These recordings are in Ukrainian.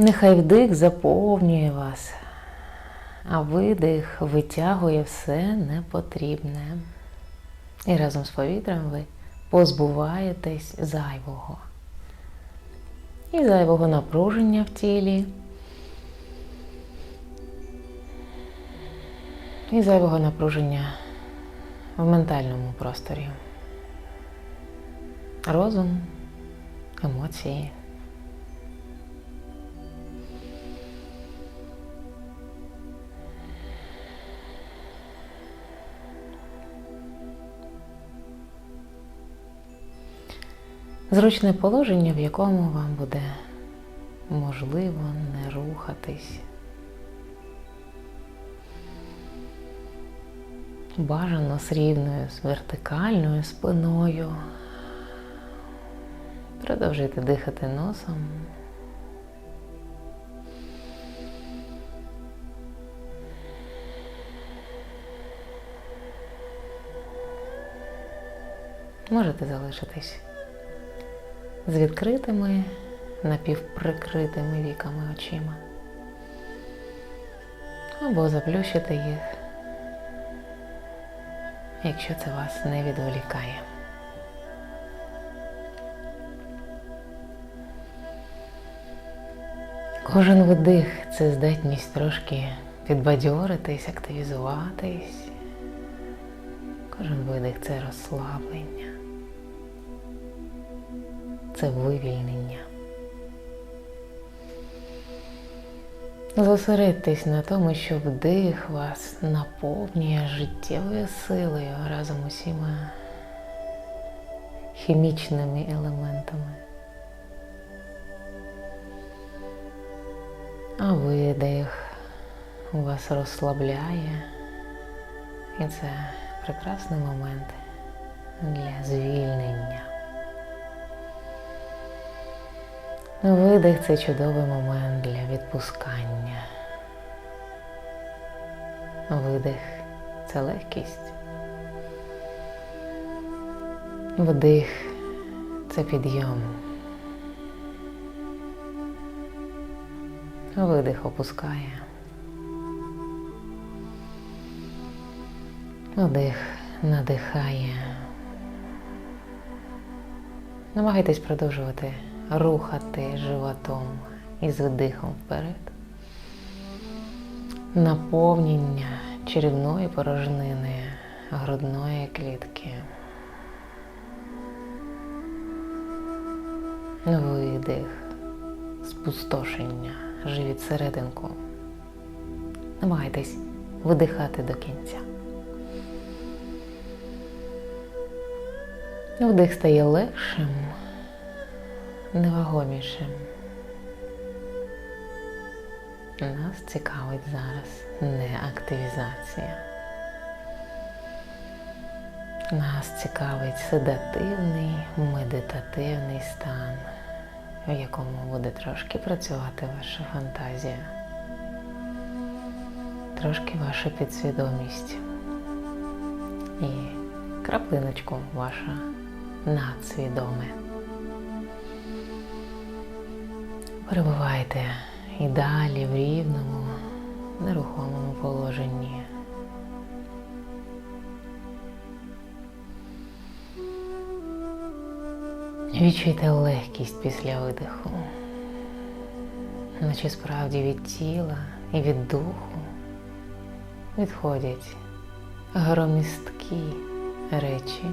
Нехай вдих заповнює вас, а видих витягує все непотрібне. І разом з повітрям ви позбуваєтесь зайвого. І зайвого напруження в тілі. І зайвого напруження в ментальному просторі. Розум, емоції. Зручне положення, в якому вам буде можливо не рухатись. Бажано з рівною, з вертикальною спиною. Продовжуйте дихати носом. Можете залишитись з відкритими, напівприкритими віками очима. Або заплющити їх, якщо це вас не відволікає. Кожен видих це здатність трошки підбадьоритись, активізуватись. Кожен видих це розслаблення, це вивільнення. Зосередьтесь на тому, що вдих вас наповнює життєвою силою разом усіма хімічними елементами. А видих вас розслабляє. І це прекрасний момент для звільнення. Видих це чудовий момент для відпускання. Видих це легкість. Вдих це підйом. Видих опускає. Вдих надихає. Намагайтесь продовжувати рухати животом із вдихом вперед. Наповнення черевної порожнини грудної клітки. Видих, спустошення, живіть серединку. Намагайтесь видихати до кінця. Вдих стає легшим, невагомішим. Нас цікавить зараз не активізація. Нас цікавить седативний, медитативний стан, в якому буде трошки працювати ваша фантазія, трошки ваша підсвідомість і краплиночку ваша надсвідоме. Перебувайте і далі в рівному, нерухомому положенні. Відчуйте легкість після видиху, наче справді від тіла і від духу відходять громісткі речі,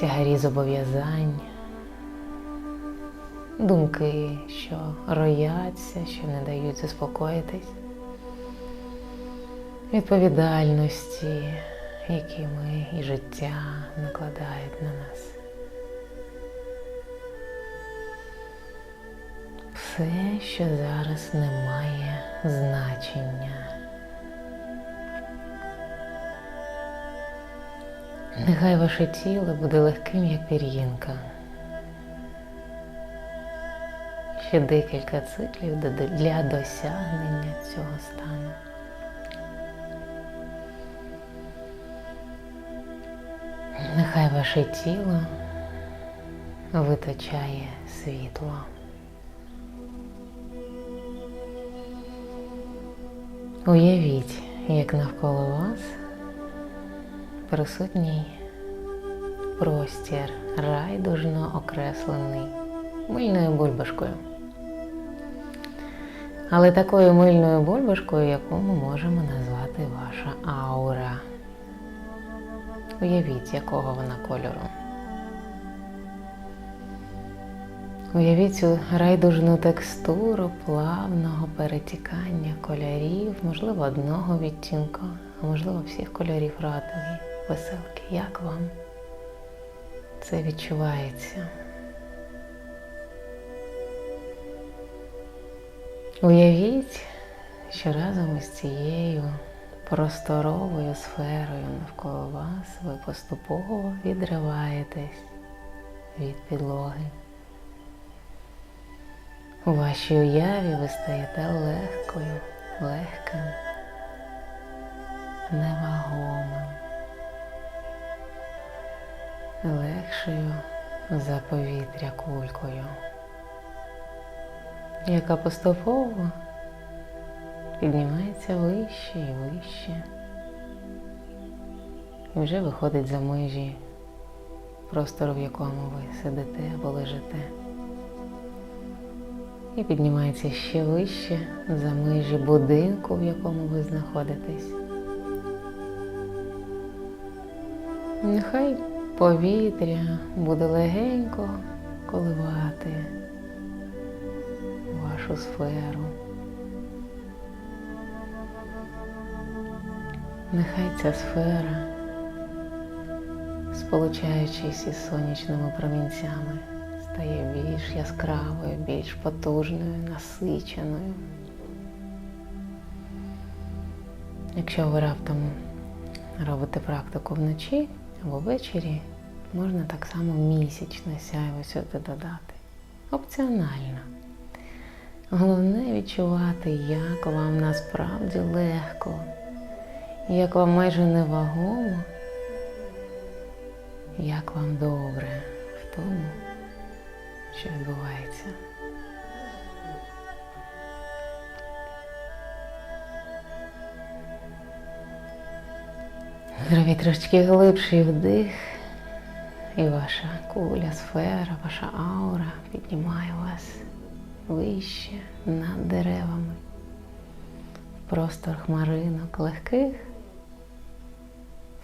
тягарі зобов'язань, думки, що рояться, що не дають заспокоїтись, відповідальності, які ми і життя накладають на нас. Все, що зараз не має значення. Нехай ваше тіло буде легким, як пір'їнка. ще декілька циклів для досягнення цього стану. Нехай ваше тіло виточає світло. Уявіть, як навколо вас присутній простір райдужно окреслений мильною бульбашкою. Але такою мильною бульбашкою, яку ми можемо назвати ваша аура. Уявіть, якого вона кольору. Уявіть цю райдужну текстуру плавного перетікання кольорів, можливо, одного відтінку, а можливо, всіх кольорів радуги, веселки. Як вам це відчувається? Уявіть, що разом із цією просторовою сферою навколо вас ви поступово відриваєтесь від підлоги. У вашій уяві ви стаєте легкою, легким, невагомим, легшою за повітря кулькою, яка поступово піднімається вище і вище. І вже виходить за межі простору, в якому ви сидите або лежите. І піднімається ще вище за межі будинку, в якому ви знаходитесь. Нехай повітря буде легенько коливати вашу сферу. Нехай ця сфера, сполучаючись із сонячними промінцями, стає більш яскравою, більш потужною, насиченою. Якщо ви раптом робите практику вночі або ввечері, можна так само місячне сяйво сюди додати. Опціонально. Головне відчувати, як вам насправді легко, як вам майже невагомо, як вам добре в тому що відбувається. Зробіть трошки глибший вдих, і ваша куля, сфера, ваша аура піднімає вас вище над деревами, в простор хмаринок легких,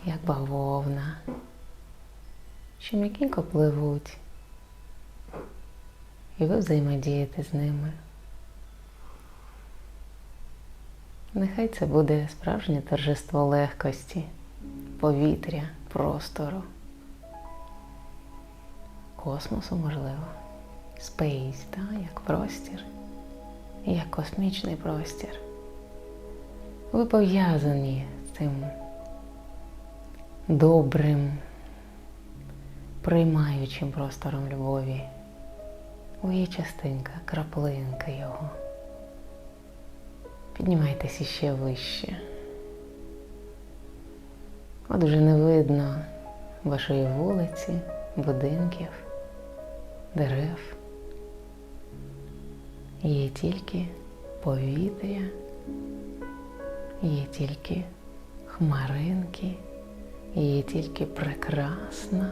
як бавовна, що м'якенько пливуть. І ви взаємодієте з ними. Нехай це буде справжнє торжество легкості, повітря, простору, космосу, можливо, спейс, та, як простір, як космічний простір. Ви пов'язані з цим добрим, приймаючим простором любові. Ви є частинка, краплинка його. Піднімайтеся ще вище. От вже не видно вашої вулиці, будинків, дерев. Є тільки повітря, є тільки хмаринки, є тільки прекрасна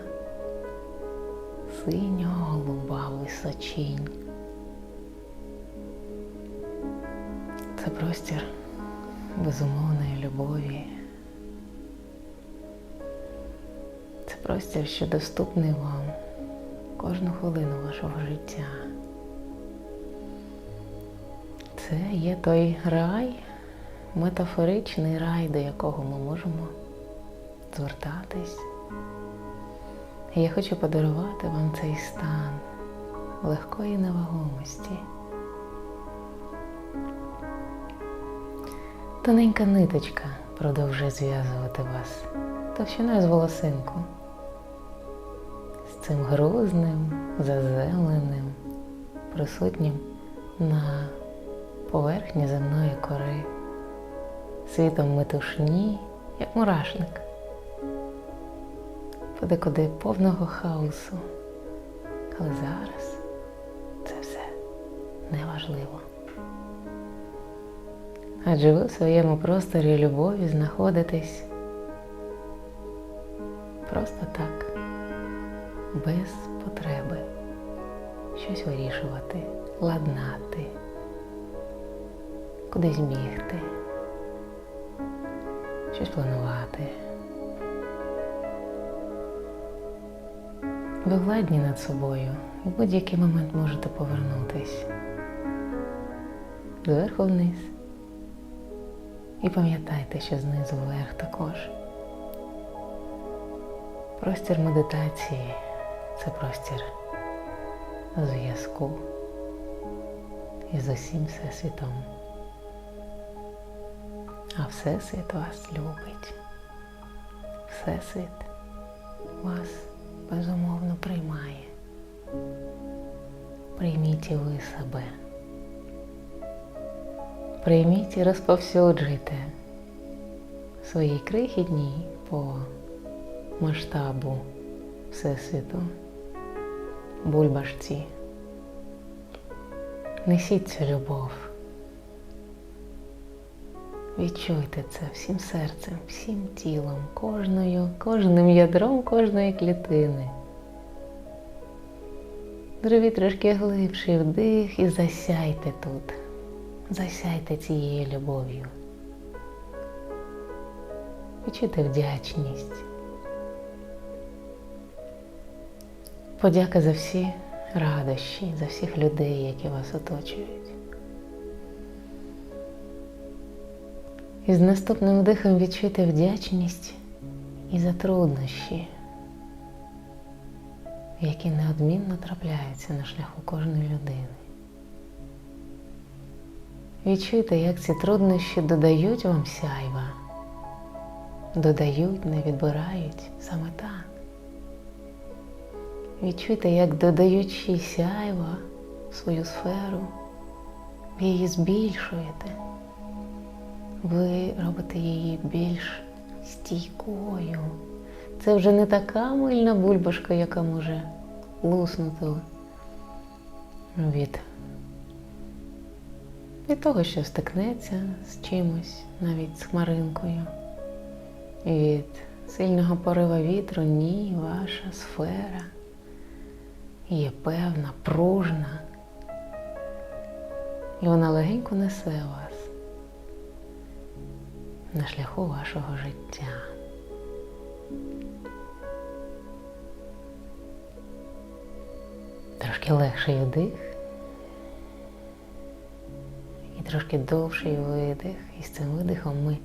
синьо-голуба височінь. Це простір безумовної любові. Це простір, що доступний вам кожну хвилину вашого життя. Це є той рай, метафоричний рай, до якого ми можемо звертатись. І я хочу подарувати вам цей стан легкої невагомості. Тоненька ниточка продовжує зв'язувати вас товщиною з волосинку, з цим грузним, заземленим, присутнім на поверхні земної кори, світом метушні, як мурашник подекуди повного хаосу. Але зараз це все неважливо. Адже ви в своєму просторі любові знаходитесь просто так, без потреби щось вирішувати, ладнати, кудись бігти, щось планувати. Ви гладні над собою і в будь-який момент можете повернутись зверху вниз. І пам'ятайте, що знизу вверх також. Простір медитації це простір зв'язку із усім всесвітом. А Всесвіт вас любить. Всесвіт вас безумовно приймає. Прийміть і ви себе. Прийміть і розповсюджуйте свої крихітній по масштабу Всесвіту, бульбашці. Несіть цю любов. Відчуйте це всім серцем, всім тілом, кожною, кожним ядром кожної клітини. Зробіть трошки глибший вдих і засяйте тут. Засяйте цією любов'ю. Відчуйте вдячність. Подяка за всі радощі, за всіх людей, які вас оточують. І з наступним вдихом відчуйте вдячність і за труднощі, які неодмінно трапляються на шляху кожної людини. Відчуйте, як ці труднощі додають вам сяйва, додають, не відбирають саме так. Відчуйте, як додаючи сяйва в свою сферу, ви її збільшуєте, ви робите її більш стійкою. Це вже не така мильна бульбашка, яка може луснути від від того, що стикнеться з чимось, навіть з хмаринкою. Від сильного порива вітру ні, ваша сфера є певна, пружна. І вона легенько несе вас на шляху вашого життя. Трошки легший вдих і трошки довший видих. І з цим видихом ми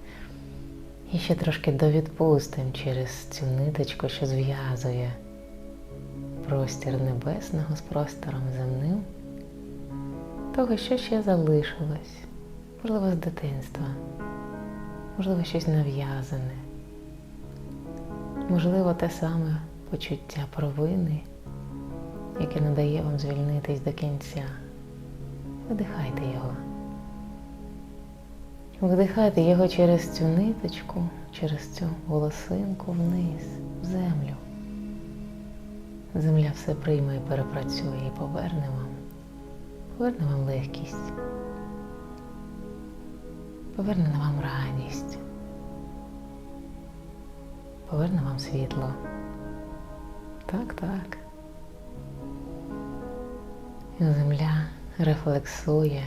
ще трошки довідпустимо через цю ниточку, що зв'язує простір небесного з простором земним. Того, що ще залишилось, можливо, з дитинства, можливо, щось нав'язане, можливо, те саме почуття провини, яке не дає вам звільнитись до кінця. Видихайте його. Вдихайте його через цю ниточку, через цю волосинку вниз, в землю. Земля все прийме і перепрацює і поверне вам, поверне вам легкість, поверне вам радість, поверне вам світло. Так, так. Земля рефлексує.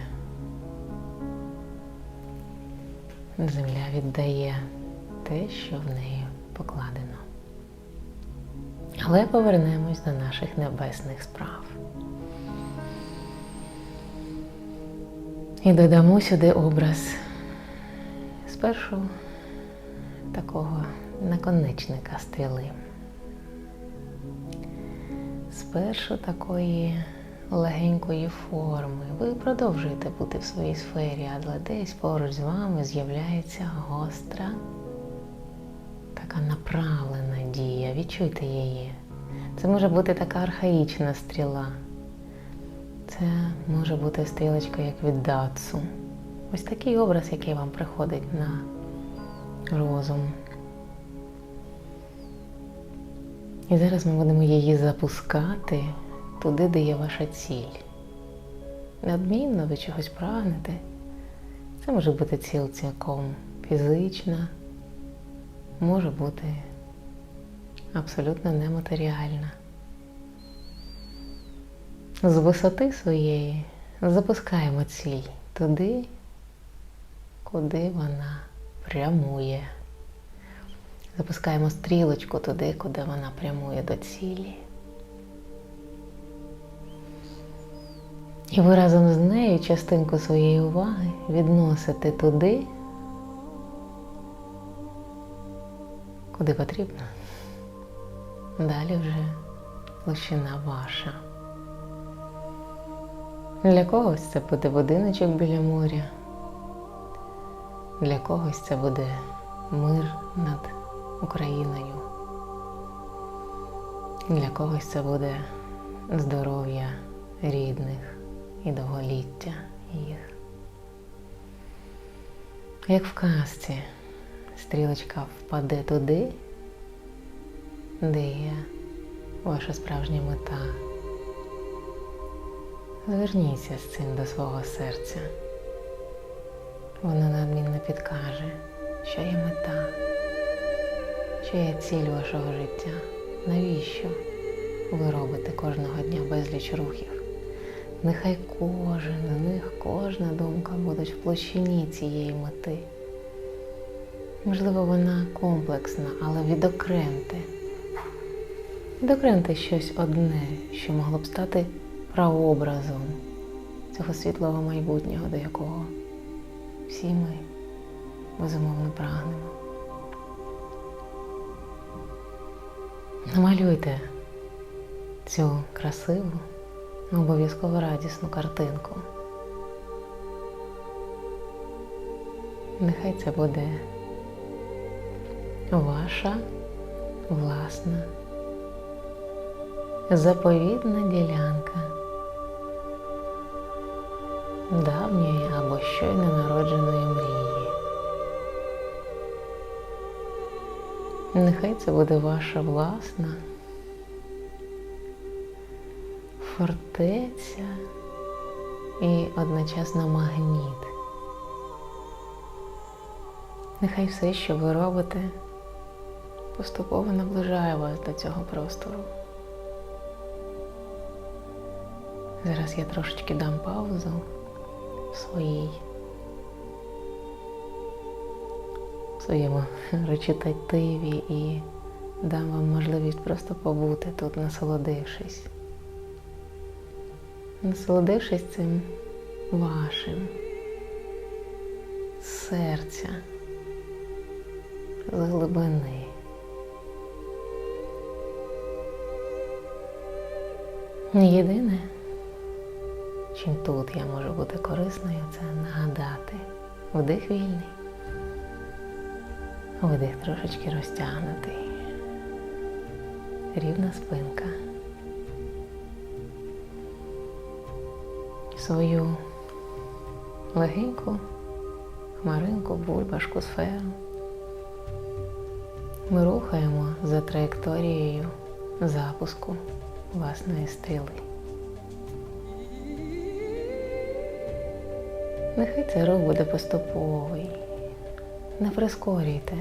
земля віддає те, що в неї покладено. Але повернемось до наших небесних справ. І додамо сюди образ спершу такого наконечника стріли. Спершу такої легенької форми. Ви продовжуєте бути в своїй сфері, але десь поруч з вами з'являється гостра, така направлена дія. Відчуйте її. Це може бути така архаїчна стріла. Це може бути стрілочка як від датсу. Ось такий образ, який вам приходить на розум. І зараз ми будемо її запускати туди, де є ваша ціль. Неодмінно ви чогось прагнете, Це може бути ціл цілком фізична, може бути абсолютно нематеріальна. З висоти своєї запускаємо ціль туди, куди вона прямує. Запускаємо стрілочку туди, куди вона прямує до цілі. І ви разом з нею частинку своєї уваги відносите туди, куди потрібно. Далі вже площина ваша. Для когось це буде будиночок біля моря, для когось це буде мир над Україною, для когось це буде здоров'я рідних і довголіття їх. Як в казці, стрілочка впаде туди, де є ваша справжня мета. Зверніться з цим до свого серця. Воно неодмінно підкаже, що є мета, що є ціль вашого життя, навіщо ви робите кожного дня безліч рухів. Нехай кожен з них, кожна думка будуть в площині цієї мети. Можливо, вона комплексна, але відокремте. Відокремте щось одне, що могло б стати прообразом цього світлого майбутнього, до якого всі ми безумовно прагнемо. Намалюйте цю красиву, обов'язково радісну картинку. Нехай це буде ваша власна заповідна ділянка давньої або щойно народженої мрії. Нехай це буде ваша власна фортеця і одночасно магніт. Нехай все, що ви робите, поступово наближає вас до цього простору. Зараз я трошечки дам паузу своїй своєму речитативі і дам вам можливість просто побути тут, насолодившись. Насолодившись цим вашим серця, з глибини. Єдине, чим тут я можу бути корисною, це нагадати. Вдих вільний, видих трошечки розтягнутий, рівна спинка. Свою легеньку хмаринку, бульбашку, сферу. Ми рухаємо за траєкторією запуску власної стріли. Нехай цей рух буде поступовий. Не прискорюйте,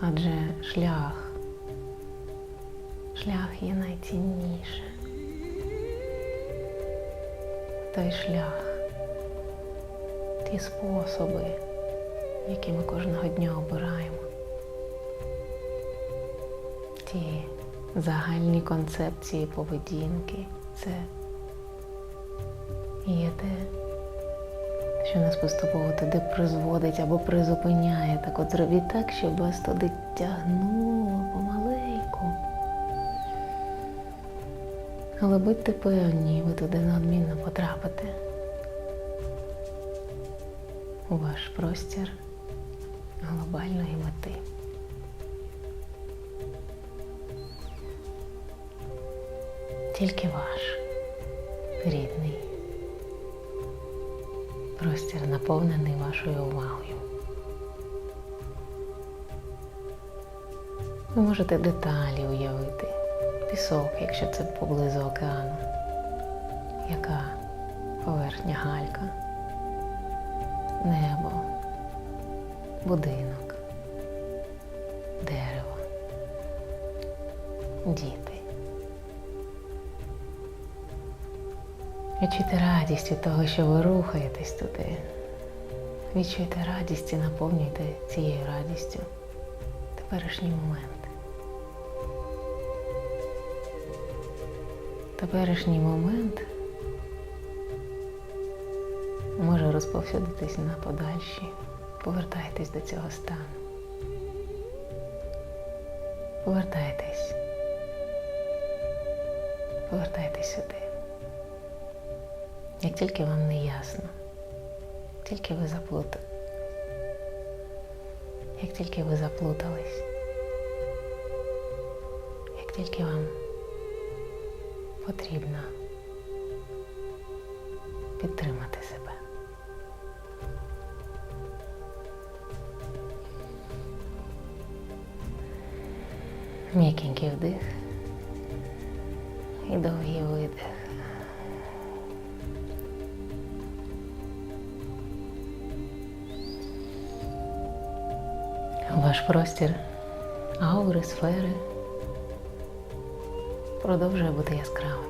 адже шлях, шлях є найцінніше. Той шлях, ті способи, які ми кожного дня обираємо, ті загальні концепції поведінки, це є те, що нас поступово туди призводить або призупиняє. Так от зробіть так, щоб вас туди тягнуло помаленьку. Але будьте певні, ви туди неодмінно потрапите. У ваш простір глобальної мети. Тільки ваш рідний простір наповнений вашою увагою. Ви можете деталі уявити, пісок, якщо це поблизу океану, яка поверхня галька, небо, будинок, дерево, діти. Відчуйте радість від того, що ви рухаєтесь туди. Відчуйте радість і наповнюйте цією радістю теперішній момент. Теперішній момент може розповсюдитись на подальші. Повертайтесь до цього стану. Повертайтесь. Повертайтесь сюди. Як тільки вам не ясно, тільки ви заплутали. Як тільки ви заплутались, як тільки вам потрібно підтримати себе. М'якенький вдих і довгий видих. Ваш простір аури, сфери продовжує бути яскравим.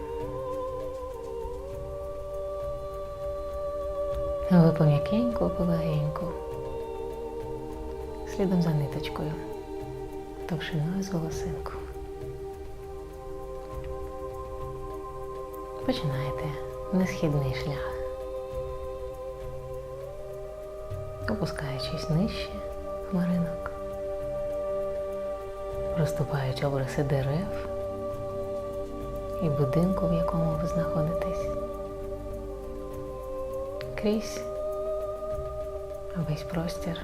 Ви пом'якеньку, полегеньку, слідом за ниточкою, товщиною з волосинку. Починаєте несхідний шлях, опускаючись нижче хмаринок, розступають обриси дерев і будинку, в якому ви знаходитесь. Крізь весь простір,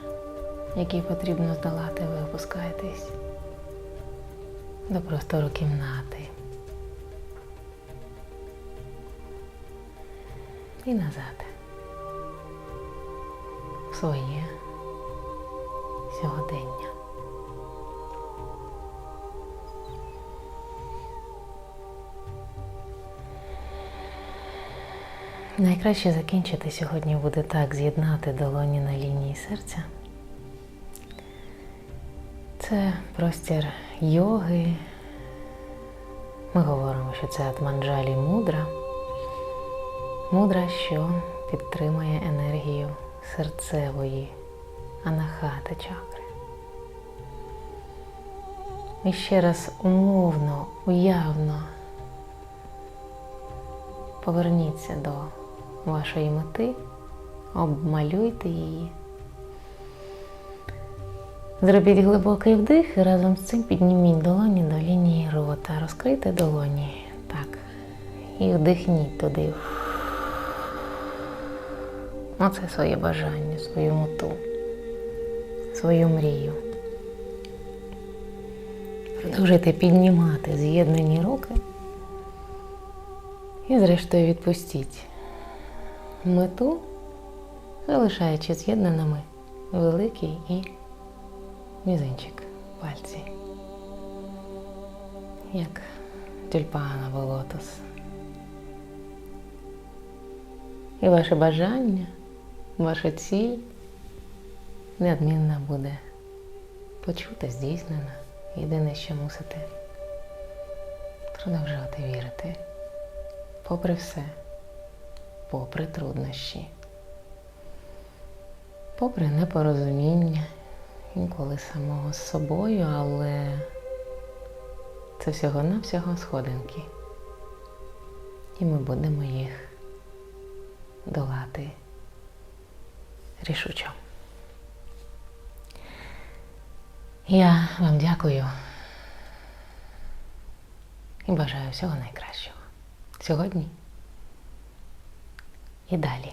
який потрібно здолати, ви опускаєтесь до простору кімнати. І назад. В своє сьогодення. Найкраще закінчити сьогодні буде так, з'єднати долоні на лінії серця. Це простір йоги. Ми говоримо, що це атманджалі мудра. Мудра, що підтримує енергію серцевої анахата чакри. І ще раз умовно, уявно поверніться до вашої мети, обмалюйте її. Зробіть глибокий вдих і разом з цим підніміть долоні до лінії рота. Розкрийте долоні. Так. І вдихніть туди. Оце своє бажання, свою мету, свою мрію. Продовжуйте піднімати з'єднані руки і, зрештою, відпустіть мету, залишаючи з'єднаними великий і мізинчик пальці, як тюльпан або лотос. І ваше бажання, ваша ціль неодмінно буде почута, здійснена. Єдине, що мусите продовжувати вірити, попри все, попри труднощі, попри непорозуміння, інколи самого з собою, але це всього-навсього сходинки. І ми будемо їх долати рішучо. Я вам дякую і бажаю всього найкращого сьогодні і далі.